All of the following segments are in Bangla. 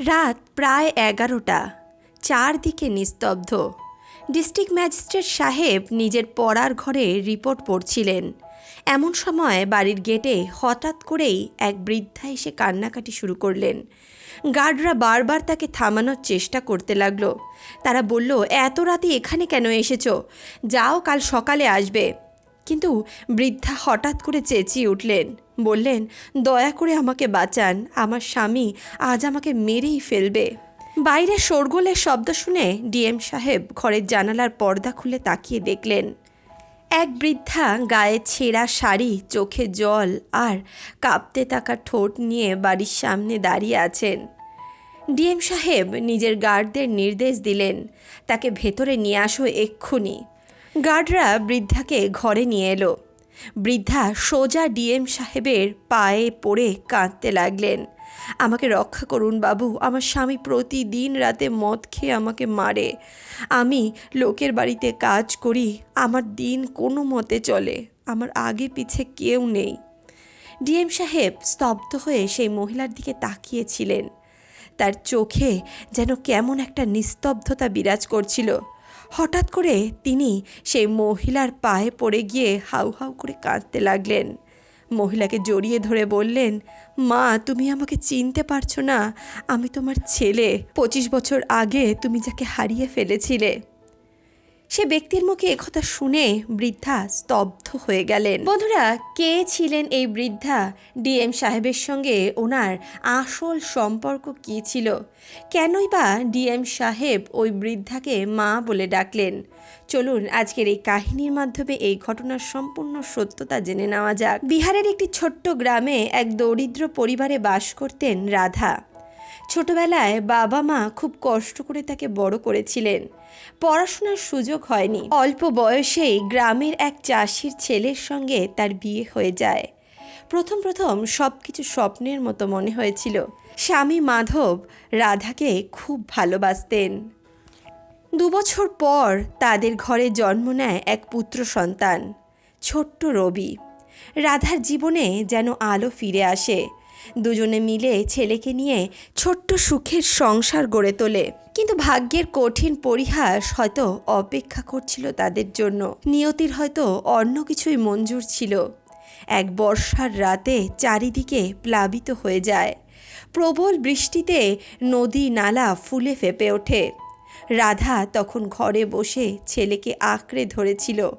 রাত প্রায় এগারোটা। চারদিকে নিস্তব্ধ। ডিস্ট্রিক্ট ম্যাজিস্ট্রেট সাহেব নিজের পড়ার ঘরে রিপোর্ট পড়ছিলেন। এমন সময় বাড়ির গেটে হঠাৎ করেই এক বৃদ্ধা এসে কান্নাকাটি শুরু করলেন। গার্ডরা বারবার তাকে থামানোর চেষ্টা করতে লাগল। তারা বলল, এত রাতে এখানে কেন এসেছ? যাও কাল সকালে আসবে। কিন্তু বৃদ্ধা হঠাৎ করে চেঁচিয়ে উঠলেন, বললেন, দয়া করে আমাকে বাঁচান, আমার স্বামী আজ আমাকে মেরেই ফেলবে। বাইরে শোরগোলের শব্দ শুনে ডিএম সাহেব ঘরের জানালার পর্দা খুলে তাকিয়ে দেখলেন। এক বৃদ্ধা গায়ে ছেঁড়া শাড়ি, চোখে জল আর কাঁপতে থাকা ঠোঁট নিয়ে বাড়ির সামনে দাঁড়িয়ে আছেন। ডিএম সাহেব নিজের গার্ডদের নির্দেশ দিলেন, তাকে ভেতরে নিয়ে আসো এক্ষুনি। গার্ডরা বৃদ্ধাকে ঘরে নিয়ে এলো। বৃদ্ধা সোজা ডিএম সাহেবের পায়ে পড়ে কাঁদতে লাগলেন। আমাকে রক্ষা করুন বাবু, আমার স্বামী প্রতিদিন রাতে মদ খেয়ে আমাকে মারে। আমি লোকের বাড়িতে কাজ করি, আমার দিন কোনো মতে চলে, আমার আগে পিছে কেউ নেই। ডিএম সাহেব স্তব্ধ হয়ে সেই মহিলার দিকে তাকিয়েছিলেন। তার চোখে যেন কেমন একটা নিস্তব্ধতা বিরাজ করছিল। হঠাৎ করে তিনি সেই মহিলার পায়ে পড়ে গিয়ে হাউ হাউ করে কাঁদতে লাগলেন। মহিলাকে জড়িয়ে ধরে বললেন, মা, তুমি আমাকে চিনতে পারছ না। আমি তোমার ছেলে। পঁচিশ বছর আগে তুমি যাকে হারিয়ে ফেলেছিলে। সে ব্যক্তির মুখে একথা শুনে বৃদ্ধা স্তব্ধ হয়ে গেলেন। বন্ধুরা, কে ছিলেন এই বৃদ্ধা? ডিএম সাহেবের সঙ্গে ওনার আসল সম্পর্ক কী ছিল? কেনই বা ডিএম সাহেব ওই বৃদ্ধাকে মা বলে ডাকলেন? চলুন, আজকের এই কাহিনীর মাধ্যমে এই ঘটনার সম্পূর্ণ সত্যতা জেনে নেওয়া যাক। বিহারের একটি ছোট্ট গ্রামে এক দরিদ্র পরিবারে বাস করতেন রাধা। ছোটবেলায় বাবা মা খুব কষ্ট করে তাকে বড় করেছিলেন। পড়াশোনার সুযোগ হয়নি। অল্প বয়সেই গ্রামের এক চাষির ছেলের সঙ্গে তার বিয়ে হয়ে যায়। প্রথম প্রথম সব কিছু স্বপ্নের মতো মনে হয়েছিল। স্বামী মাধব রাধাকে খুব ভালোবাসতেন। দুবছর পর তাদের ঘরে জন্ম নেয় এক পুত্র সন্তান, ছোট্ট রবি। রাধার জীবনে যেন আলো ফিরে আসে। দুজনে মিলে ছেলেকে নিয়ে ছোট্ট সুখের সংসার গড়ে তোলে। কিন্তু ভাগ্যের কঠিন পরিহাস হয়তো অপেক্ষা করছিল তাদের জন্য। নিয়তির হয়তো অন্য কিছুই মঞ্জুর ছিল। এক বর্ষার রাতে চারিদিকে প্লাবিত হয়ে যায়। প্রবল বৃষ্টিতে নদী নালা ফুলে ফেপে ওঠে। রাধা তখন ঘরে বসে ছেলেকে আঁকড়ে ধরেছিল।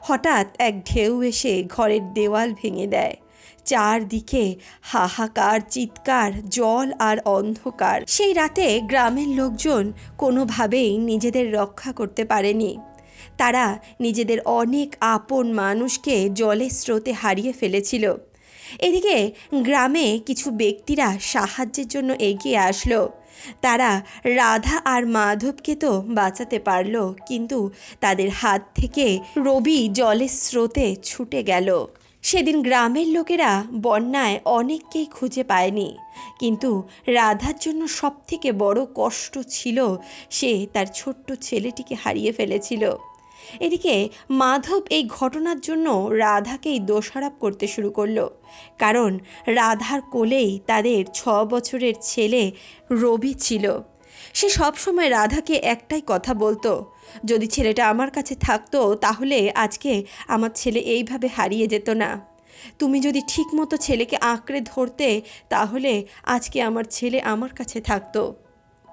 হঠাৎ এক ঢেউ এসে ঘরের দেওয়াল ভেঙে দেয়। চারদিকে হাহাকার, চিৎকার, জল আর অন্ধকার। সেই রাতে গ্রামের লোকজন কোনোভাবেই নিজেদের রক্ষা করতে পারেনি। তারা নিজেদের অনেক আপন মানুষকে জলের স্রোতে হারিয়ে ফেলেছিল। এদিকে গ্রামে কিছু ব্যক্তিরা সাহায্যের জন্য এগিয়ে আসলো। তারা রাধা আর মাধবকে তো বাঁচাতে পারল, কিন্তু তাদের হাত থেকে রবি জলের স্রোতে ছুটে গেল। সেদিন গ্রামের লোকেরা বন্যায় অনেককেই খুঁজে পায়নি। কিন্তু রাধার জন্য সবথেকে বড় কষ্ট ছিল সে তার ছোট্ট ছেলেটিকে হারিয়ে ফেলেছিল। এদিকে মাধব এই ঘটনার জন্য রাধাকেই দোষারোপ করতে শুরু করল। কারণ রাধার কোলেই তাদের ছ বছরের ছেলে রবি ছিল। সে সবসময় রাধাকে একটাই কথা বলতো যদি ছেলেটা আমার কাছে থাকতো, তাহলে আজকে আমার ছেলে এইভাবে হারিয়ে যেত না। তুমি যদি ঠিকমতো ছেলেকে আঁকড়ে ধরতে, তাহলে আজকে আমার ছেলে আমার কাছে থাকতো।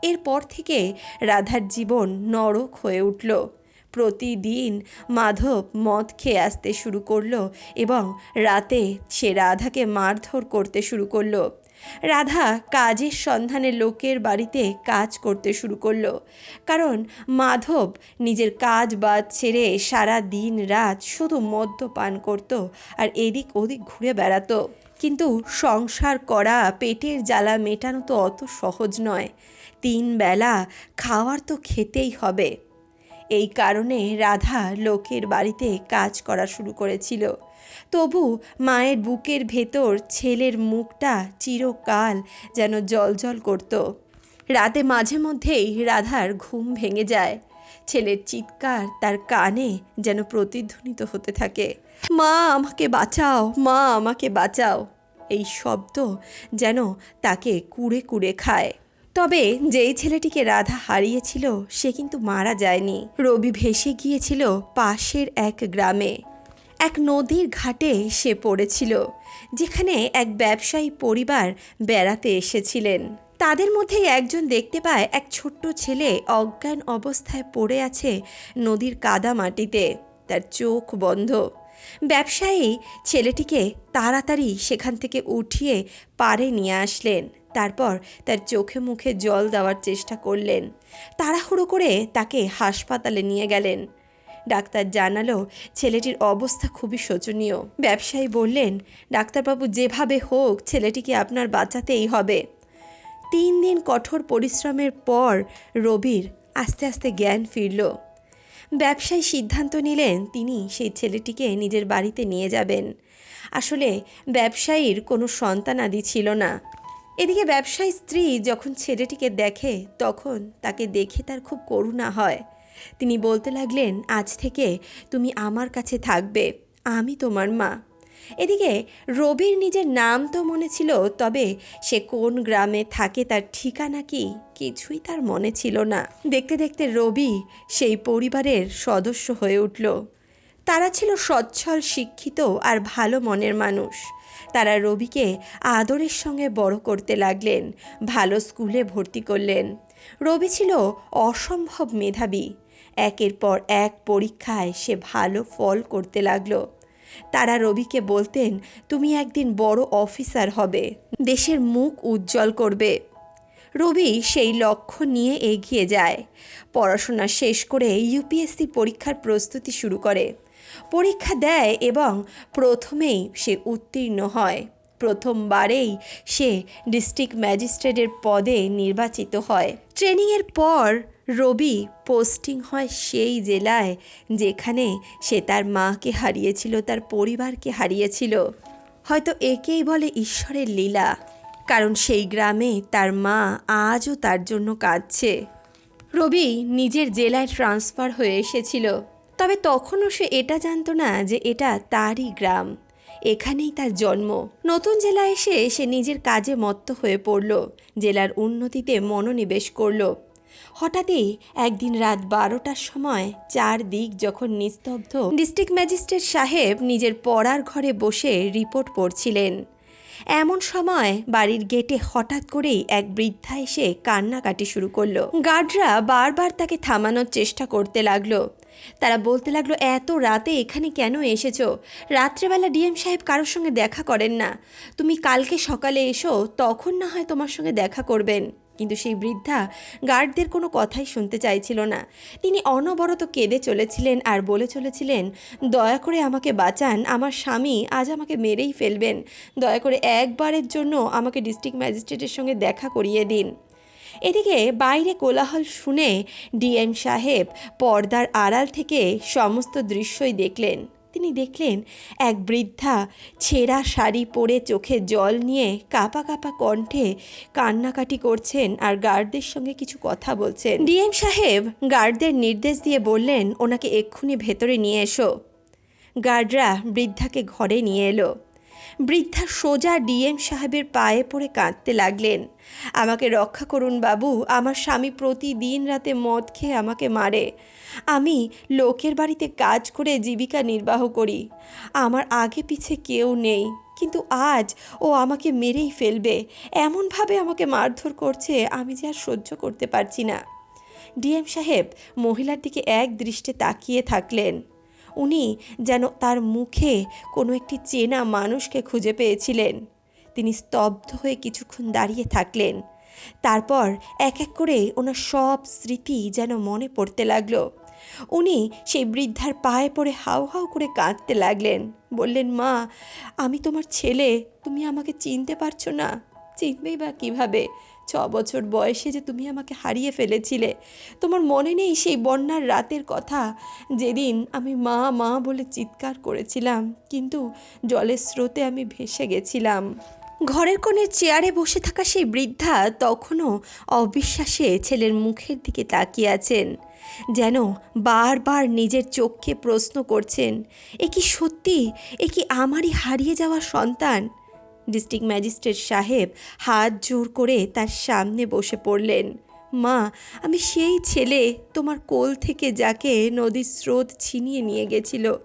এরপর থেকে রাধার জীবন নরক হয়ে উঠল। প্রতিদিন মাধব মদ খেয়ে আসতে শুরু করল এবং রাতে সে রাধাকে মারধর করতে শুরু করল। রাধা কাজের সন্ধানে লোকের বাড়িতে কাজ করতে শুরু করল। কারণ মাধব নিজের কাজ বাদ ছেড়ে সারা দিন রাত শুধু মদ্যপান করত আর এদিক ওদিক ঘুরে বেড়াতো। কিন্তু সংসার করা, পেটের জ্বালা মেটানো তো অত সহজ নয়। তিন বেলা খাওয়ার তো খেতেই হবে। এই কারণে রাধা লোকের বাড়িতে কাজ করা শুরু করেছিল। তবু মায়ের বুকের ভেতর ছেলের মুখটা চিরকাল যেন জলজল করত। রাতে মাঝে মধ্যেই রাধার ঘুম ভেঙে যায়। ছেলের চিৎকার তার কানে যেন প্রতিধ্বনিত হতে থাকে। মা, আমাকে বাঁচাও, মা, আমাকে বাঁচাও। এই শব্দ যেন তাকে কুড়ে কুড়ে খায়। তবে যেই ছেলেটিকে রাধা হারিয়েছিল, সে কিন্তু মারা যায়নি। রবি ভেসে গিয়েছিল পাশের এক গ্রামে। এক নদীর ঘাটে সে পড়েছিল, যেখানে এক ব্যবসায়ী পরিবার বেড়াতে এসেছিলেন। তাদের মধ্যেই একজন দেখতে পায় এক ছোট্ট ছেলে অজ্ঞান অবস্থায় পড়ে আছে নদীর কাদা মাটিতে, তার চোখ বন্ধ। ব্যবসায়ী ছেলেটিকে তাড়াতাড়ি সেখান থেকে উঠিয়ে পাড়ে নিয়ে আসলেন, তারপর তার চোখে মুখে জল দেওয়ার চেষ্টা করলেন। তাড়াহুড়ো করে তাকে হাসপাতালে নিয়ে গেলেন। ডাক্তার জানালো, ছেলেটির অবস্থা খুবই শোচনীয়। ব্যবসায়ী বললেন, ডাক্তারবাবু, যেভাবে হোক, ছেলেটিকে আপনার বাঁচাতেই হবে। তিন দিন কঠোর পরিশ্রমের পর রবির আস্তে আস্তে জ্ঞান ফিরল। ব্যবসায়ী সিদ্ধান্ত নিলেন, তিনি সেই ছেলেটিকে নিজের বাড়িতে নিয়ে যাবেন। আসলে ব্যবসায়ীর কোনো সন্তানাদি ছিল না। এদিকে ব্যবসায়ী স্ত্রী যখন ছেলেটিকে দেখে, তখন তাকে দেখে তার খুব করুণা হয়। তিনি বলতে লাগলেন, আজ থেকে তুমি আমার কাছে থাকবে, আমি তোমার মা। এদিকে রবির নিজের নাম তো মনে ছিল, তবে সে কোন গ্রামে থাকে তার ঠিকানা কি কিছুই তার মনে ছিল না। দেখতে দেখতে রবি সেই পরিবারের সদস্য হয়ে উঠল। তারা ছিল সচ্ছল, শিক্ষিত আর ভালো মনের মানুষ। তারা রবিকে আদরের সঙ্গে বড় করতে লাগলেন, ভালো স্কুলে ভর্তি করলেন। রবি ছিল অসম্ভব মেধাবী। একের পর এক পরীক্ষায় সে ভালো ফল করতে লাগল। তারা রবিকে বলতেন, তুমি একদিন বড় অফিসার হবে, দেশের মুখ উজ্জ্বল করবে। রবি সেই লক্ষ্য নিয়ে এগিয়ে যায়। পড়াশোনা শেষ করে ইউপিএসসি পরীক্ষার প্রস্তুতি শুরু করে। পরীক্ষা দেয় এবং প্রথমেই সে উত্তীর্ণ হয়। প্রথমবারেই সে ডিস্ট্রিক্ট ম্যাজিস্ট্রেটের পদে নির্বাচিত হয়। ট্রেনিংয়ের পর রবি পোস্টিং হয় সেই জেলায় যেখানে সে তার মাকে হারিয়েছিল, তার পরিবারকে হারিয়েছিল। হয়তো একেই বলে ঈশ্বরের লীলা, কারণ সেই গ্রামে তার মা আজও তার জন্য কাঁদছে। রবি নিজের জেলায় ট্রান্সফার হয়ে এসেছিল, তবে তখনও সে এটা জানতো না যে এটা তারই গ্রাম। এখানেই তার জন্ম। নতুন জেলায় এসে সে নিজের কাজে মত্ত হয়ে পড়ল, জেলার উন্নতিতে মনোনিবেশ করল। হঠাৎই একদিন রাত বারোটার সময় চারদিক যখন নিস্তব্ধ, ডিস্ট্রিক্ট ম্যাজিস্ট্রেট সাহেব নিজের পড়ার ঘরে বসে রিপোর্ট পড়ছিলেন। এমন সময় বাড়ির গেটে হঠাৎ করেই এক বৃদ্ধা এসে কান্নাকাটি শুরু করল। গার্ডরা বারবার তাকে থামানোর চেষ্টা করতে লাগল। তারা বলতে লাগল, এত রাতে এখানে কেন এসেছ? রাত্রেবেলা ডিএম সাহেব কারোর সঙ্গে দেখা করেন না। তুমি কালকে সকালে এসো, তখন না হয় তোমার সঙ্গে দেখা করবেন। কিন্তু সেই বৃদ্ধা গার্ডদের কোনো কথাই শুনতে চাইছিল না। তিনি অনবরত কেঁদে চলেছিলেন আর বলে চলেছিলেন, দয়া করে আমাকে বাঁচান, আমার স্বামী আজ আমাকে মেরেই ফেলবেন। দয়া করে একবারের জন্য আমাকে ডিস্ট্রিক্ট ম্যাজিস্ট্রেটের সঙ্গে দেখা করিয়ে দিন। এদিকে বাইরে কোলাহল শুনে ডিএম সাহেব পর্দার আড়াল থেকে সমস্ত দৃশ্যই দেখলেন। তিনি দেখলেন এক বৃদ্ধা ছেঁড়া শাড়ি পরে চোখে জল নিয়ে কাঁপা কাঁপা কণ্ঠে কান্নাকাটি করছেন আর গার্ডদের সঙ্গে কিছু কথা বলছেন। ডিএম সাহেব গার্ডদের নির্দেশ দিয়ে বললেন, ওনাকে এক্ষুনি ভেতরে নিয়ে এসো। গার্ডরা বৃদ্ধাকে ঘরে নিয়ে এলো। বৃদ্ধা সোজা ডিএম সাহেবের পায়ে পড়ে কাঁদতে লাগলেন। আমাকে রক্ষা করুন বাবু, আমার স্বামী প্রতিদিন রাতে মদ খেয়ে আমাকে মারে। আমি লোকের বাড়িতে কাজ করে জীবিকা নির্বাহ করি। আমার আগে পিছে কেউ নেই, কিন্তু আজ ও আমাকে মেরেই ফেলবে। এমনভাবে আমাকে মারধর করছে, আমি যে আর সহ্য করতে পারছি না। ডিএম সাহেব মহিলার দিকে এক দৃষ্টে তাকিয়ে থাকলেন। উনি যেন তার মুখে কোনো একটি চেনা মানুষকে খুঁজে পেয়েছিলেন। তিনি স্তব্ধ হয়ে কিছুক্ষণ দাঁড়িয়ে থাকলেন। তারপর এক এক করে ওনার সব স্মৃতি যেন মনে পড়তে লাগল। উনি সেই বৃদ্ধার পায়ে পড়ে হাউ হাউ করে কাঁদতে লাগলেন। বললেন, মা, আমি তোমার ছেলে, তুমি আমাকে চিনতে পারছ না। চিনবেই বা কীভাবে? ছ বছর বয়সে যে তুমি আমাকে হারিয়ে ফেলেছিলে, তোমার মনে নেই সেই বন্যার রাতের কথা? যেদিন আমি মা মা বলে চিৎকার করেছিলাম, কিন্তু জলের স্রোতে আমি ভেসে গেছিলাম। ঘরের কোণে চেয়ারে বসে থাকা সেই বৃদ্ধা তখনও অবিশ্বাসে ছেলের মুখের দিকে তাকিয়ে আছেন যেন বারবার নিজের চোখকে প্রশ্ন করছেন, এ কি সত্যি? এ কি আমারই হারিয়ে যাওয়া সন্তান? ডিস্ট্রিক্ট ম্যাজিস্ট্রেট সাহেব হাত জোর করে তার সামনে বসে পড়লেন। মা, আমি সেই ছেলে তোমার কোল থেকে যাকে নদীর স্রোত ছিনিয়ে নিয়ে গেছিল।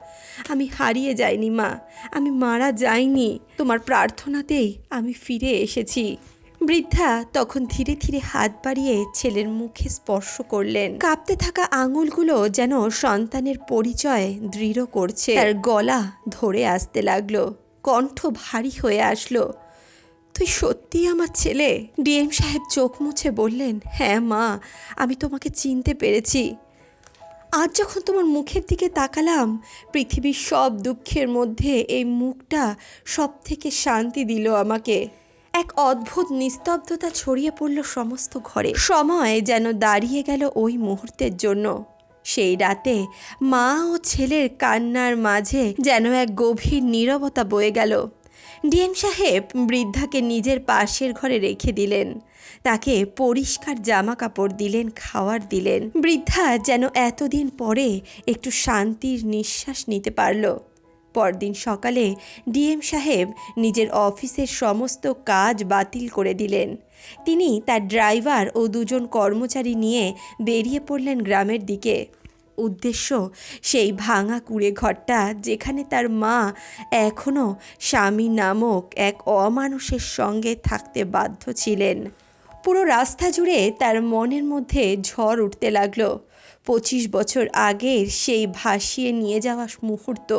আমি হারিয়ে যাইনি, মা। আমি মারা যাইনি। তোমার প্রার্থনাতেই আমি ফিরে এসেছি। বৃদ্ধা তখন ধীরে ধীরে হাত বাড়িয়ে ছেলের মুখে স্পর্শ করলেন। কাঁপতে থাকা আঙুলগুলো যেন সন্তানের পরিচয় দৃঢ় করছে। তার গলা ধরে আসতে লাগল। কণ্ঠ ভারী হয়ে আসলো। তুই সত্যি আমার ছেলে? ডিএম সাহেব চোখ মুছে বললেন হ্যাঁ মা, আমি তোমাকে চিনতে পেরেছি। আজ যখন তোমার মুখের দিকে তাকালাম, পৃথিবীর সব দুঃখের মধ্যে এই মুখটা সব থেকে শান্তি দিল আমাকে। এক অদ্ভুত নিস্তব্ধতা ছড়িয়ে পড়ল সমস্ত ঘরে। সময় যেন দাঁড়িয়ে গেল ওই মুহূর্তের জন্য। সেই রাতে মা ও ছেলের কান্নার মাঝে যেন এক গভীর নীরবতা বয়ে গেল। ডিএম সাহেব বৃদ্ধাকে নিজের পাশের ঘরে রেখে দিলেন। তাকে পরিষ্কার জামা কাপড় দিলেন, খাওয়ার দিলেন। বৃদ্ধা যেন এতদিন পরে একটু শান্তির নিঃশ্বাস নিতে পারল। পরদিন সকালে ডিএম সাহেব নিজের অফিসের সমস্ত কাজ বাতিল করে দিলেন। তিনি তার ড্রাইভার ও দুজন কর্মচারী নিয়ে বেরিয়ে পড়লেন গ্রামের দিকে। উদ্দেশ্য, সেই ভাঙা কুড়ে ঘরটা যেখানে তার মা এখনও স্বামী নামক এক অমানুষের সঙ্গে থাকতে বাধ্য ছিলেন। পুরো রাস্তা জুড়ে তার মনের মধ্যে ঝড় উঠতে লাগল। পঁচিশ বছর আগের সেই ভাসিয়ে নিয়ে যাওয়া মুহূর্ত,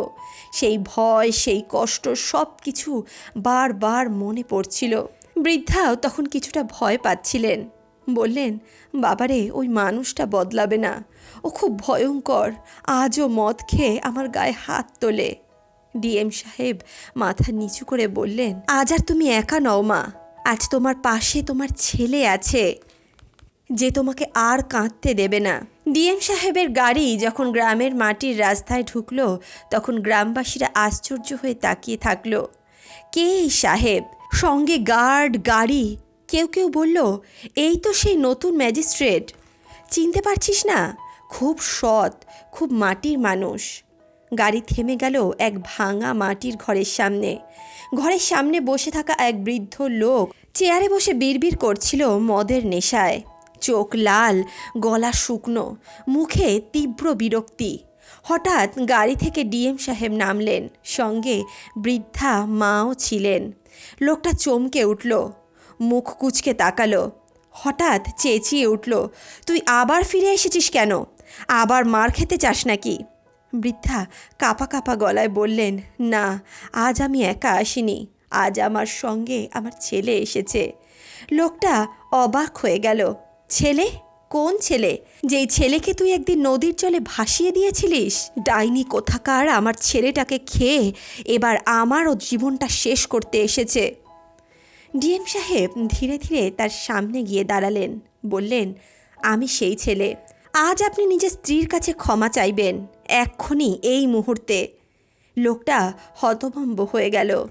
সেই ভয়, সেই কষ্ট সব কিছু বারবার মনে পড়ছিল। বৃদ্ধাও তখন কিছুটা ভয় পাচ্ছিলেন। বললেন, বাবারে, ওই মানুষটা বদলাবে না। ও খুব ভয়ঙ্কর। আজও মদ খেয়ে আমার গায়ে হাত তোলে। ডিএম সাহেব মাথা নিচু করে বললেন, আজ আর তুমি একা নও মা। আজ তোমার পাশে তোমার ছেলে আছে, যে তোমাকে আর কাঁদতে দেবে না। ডিএম সাহেবের গাড়ি যখন গ্রামের মাটির রাস্তায় ঢুকলো, তখন গ্রামবাসীরা আশ্চর্য হয়ে তাকিয়ে থাকল। কে এই সাহেব? সঙ্গে গার্ড, গাড়ি? কেউ কেউ বলল, এই তো সেই নতুন ম্যাজিস্ট্রেট। চিনতে পারছিস না? খুব সৎ, খুব মাটির মানুষ। গাড়ি থেমে গেল এক ভাঙা মাটির ঘরের সামনে। ঘরের সামনে বসে থাকা এক বৃদ্ধ লোক চেয়ারে বসে বিড়বিড় করছিল মদের নেশায়। চোখ লাল, গলা শুকনো, মুখে তীব্র বিরক্তি। হঠাৎ গাড়ি থেকে ডিএম সাহেব নামলেন, সঙ্গে বৃদ্ধা মাও ছিলেন। লোকটা চমকে উঠল, মুখ কুচকে তাকালো, হঠাৎ চেঁচিয়ে উঠল, তুই আবার ফিরে এসেছিস কেন? আবার মার খেতে চাস নাকি? বৃদ্ধা কাপা কাপা গলায় বললেন, না, আজ আমি একা আসিনি, আজ আমার সঙ্গে আমার ছেলে এসেছে। লোকটা অবাক হয়ে গেল ছেলে? কোন ছেলে? যেই ছেলেকে তুই একদিন নদীর জলে ভাসিয়ে দিয়েছিলিস? ডাইনি কোথাকার আমার ছেলেটাকে খেয়ে এবার আমারও জীবনটা শেষ করতে এসেছে। ডিএম সাহেব ধীরে ধীরে তার সামনে গিয়ে দাঁড়ালেন। বললেন, আমি সেই ছেলে। আজ আপনি নিজের স্ত্রীর কাছে ক্ষমা চাইবেন। এক্ষুনি এই মুহূর্তে। লোকটা হতভম্ব হয়ে গেল।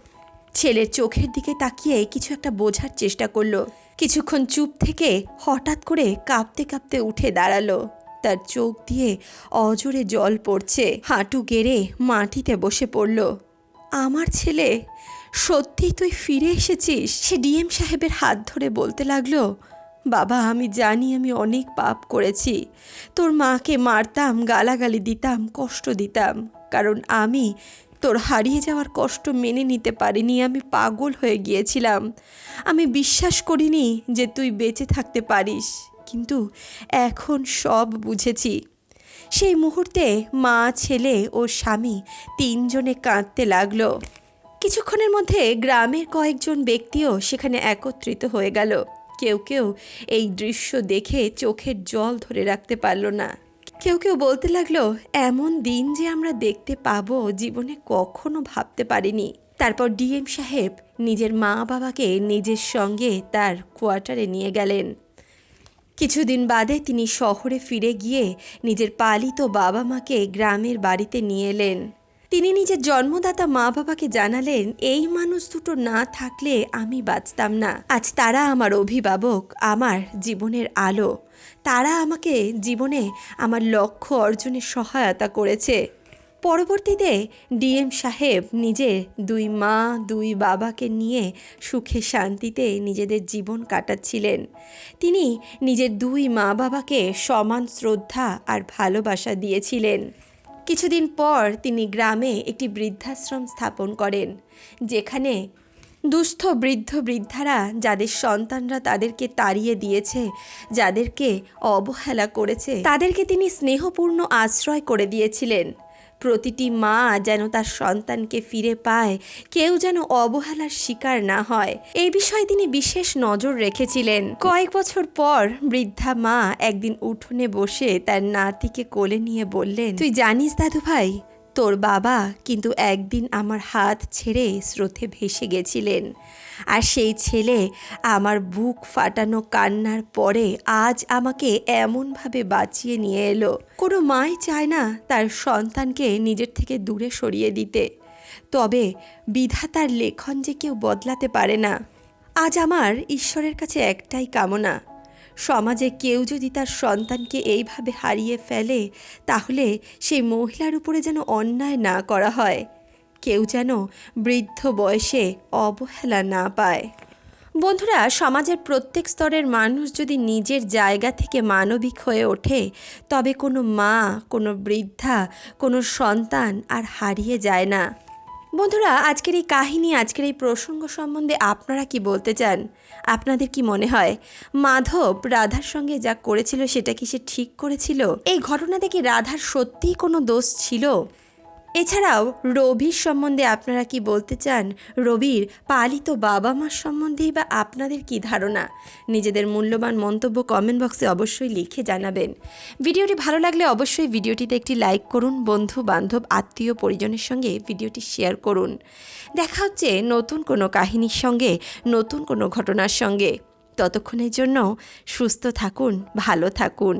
ছেলের চোখের দিকে তাকিয়ে কিছু একটা বোঝার চেষ্টা করল। কিছুক্ষণ চুপ থেকে হঠাৎ করে কাঁপতে কাঁপতে উঠে দাঁড়াল। তার চোখ দিয়ে অজরে জল পড়ছে। হাঁটু গেড়ে মাটিতে বসে পড়ল। আমার ছেলে সত্যি তুই ফিরে এসেছিস? সে ডিএম সাহেবের হাত ধরে বলতে লাগল, বাবা, আমি জানি আমি অনেক পাপ করেছি। তোর মাকে মারতাম, গালাগালি দিতাম, কষ্ট দিতাম। কারণ আমি তোর হারিয়ে যাওয়ার কষ্ট মেনে নিতে পারিনি, আমি পাগল হয়ে গিয়েছিলাম। আমি বিশ্বাস করিনি যে তুই বেঁচে থাকতে পারিস, কিন্তু এখন সব বুঝেছি। সেই মুহূর্তে মা, ছেলে ও স্বামী তিনজনে কাঁদতে লাগল। কিছুক্ষণের মধ্যে গ্রামের কয়েকজন ব্যক্তিও সেখানে একত্রিত হয়ে গেল। কেউ কেউ এই দৃশ্য দেখে চোখের জল ধরে রাখতে পারল না। কেউ কেউ বলতে লাগল, এমন দিন যে আমরা দেখতে পাবো জীবনে কখনো ভাবতে পারিনি। তারপর ডিএম সাহেব নিজের মা বাবাকে নিজের সঙ্গে তার কোয়ার্টারে নিয়ে গেলেন। কিছুদিন বাদে তিনি শহরে ফিরে গিয়ে নিজের পালিত বাবা মাকে গ্রামের বাড়িতে নিয়ে এলেন। তিনি নিজের জন্মদাতা মা বাবাকে জানালেন, এই মানুষ দুটো না থাকলে আমি বাঁচতাম না। আজ তারা আমার অভিভাবক, আমার জীবনের আলো। তারা আমাকে জীবনে আমার লক্ষ্য অর্জনে সহায়তা করেছে। পরবর্তীতে ডিএম সাহেব নিজের দুই মা, দুই বাবাকে নিয়ে সুখে শান্তিতে নিজেদের জীবন কাটাচ্ছিলেন। তিনি নিজের দুই মা বাবাকে সমান শ্রদ্ধা আর ভালোবাসা দিয়েছিলেন। কিছুদিন পর তিনি গ্রামে একটি বৃদ্ধাশ্রম স্থাপন করেন, যেখানে দুস্থ বৃদ্ধ বৃদ্ধারা, যাদের সন্তানরা তাদেরকে তাড়িয়ে দিয়েছে, যাদেরকে অবহেলা করেছে, তাদেরকে তিনি স্নেহপূর্ণ আশ্রয় করে দিয়েছিলেন। প্রতিটি মা যেন তার সন্তানকে ফিরে পায়, কেউ যেন অবহেলার শিকার না হয়। এই বিষয়ে তিনি বিশেষ নজর রেখেছিলেন। কয়েক বছর পর বৃদ্ধা মা একদিন উঠোনে বসে তার নাতিকে কোলে নিয়ে বললেন, তুই জানিস দাদু ভাই তোর বাবা কিন্তু একদিন আমার হাত ছেড়ে স্রোতে ভেসে গেছিলেন। আর সেই ছেলে আমার বুক ফাটানো কান্নার পরে আজ আমাকে এমনভাবে বাঁচিয়ে নিয়ে এলো। কোনো মাই চায় না তার সন্তানকে নিজের থেকে দূরে সরিয়ে দিতে। তবে বিধাতার লেখন যে কেউ বদলাতে পারে না। আজ আমার ঈশ্বরের কাছে একটাই কামনা সমাজে কেউ যদি তার সন্তানকে এইভাবে হারিয়ে ফেলে, তাহলে সেই মহিলার উপরে যেন অন্যায় না করা হয়। কেউ যেন বৃদ্ধ বয়সে অবহেলা না পায়। বন্ধুরা, সমাজের প্রত্যেক স্তরের মানুষ যদি নিজের জায়গা থেকে মানবিক হয়ে ওঠে, তবে কোনো মা, কোনো বৃদ্ধা, কোনো সন্তান আর হারিয়ে যায় না। বন্ধুরা, আজকের এই কাহিনী, আজকের এই প্রসঙ্গ সম্বন্ধে আপনারা কি বলতে চান? আপনাদের কি মনে হয়? মাধব রাধার সঙ্গে যা করেছিল সেটা কি সে ঠিক করেছিল? এই ঘটনা থেকে রাধার সত্যিই কোনো দোষ ছিল? এছাড়াও রবির সম্বন্ধে আপনারা কি বলতে চান? রবির পালিত বাবা মার সম্বন্ধেই বা আপনাদের কি ধারণা? নিজেদের মূল্যবান মন্তব্য কমেন্ট বক্সে অবশ্যই লিখে জানাবেন। ভিডিওটি ভালো লাগলে অবশ্যই ভিডিওটিতে একটি লাইক করুন, বন্ধু, বান্ধব, আত্মীয়, পরিজনের সঙ্গে ভিডিওটি শেয়ার করুন। দেখা হচ্ছে নতুন কোনো কাহিনীর সঙ্গে, নতুন কোনো ঘটনার সঙ্গে। ততক্ষণের জন্য সুস্থ থাকুন, ভালো থাকুন।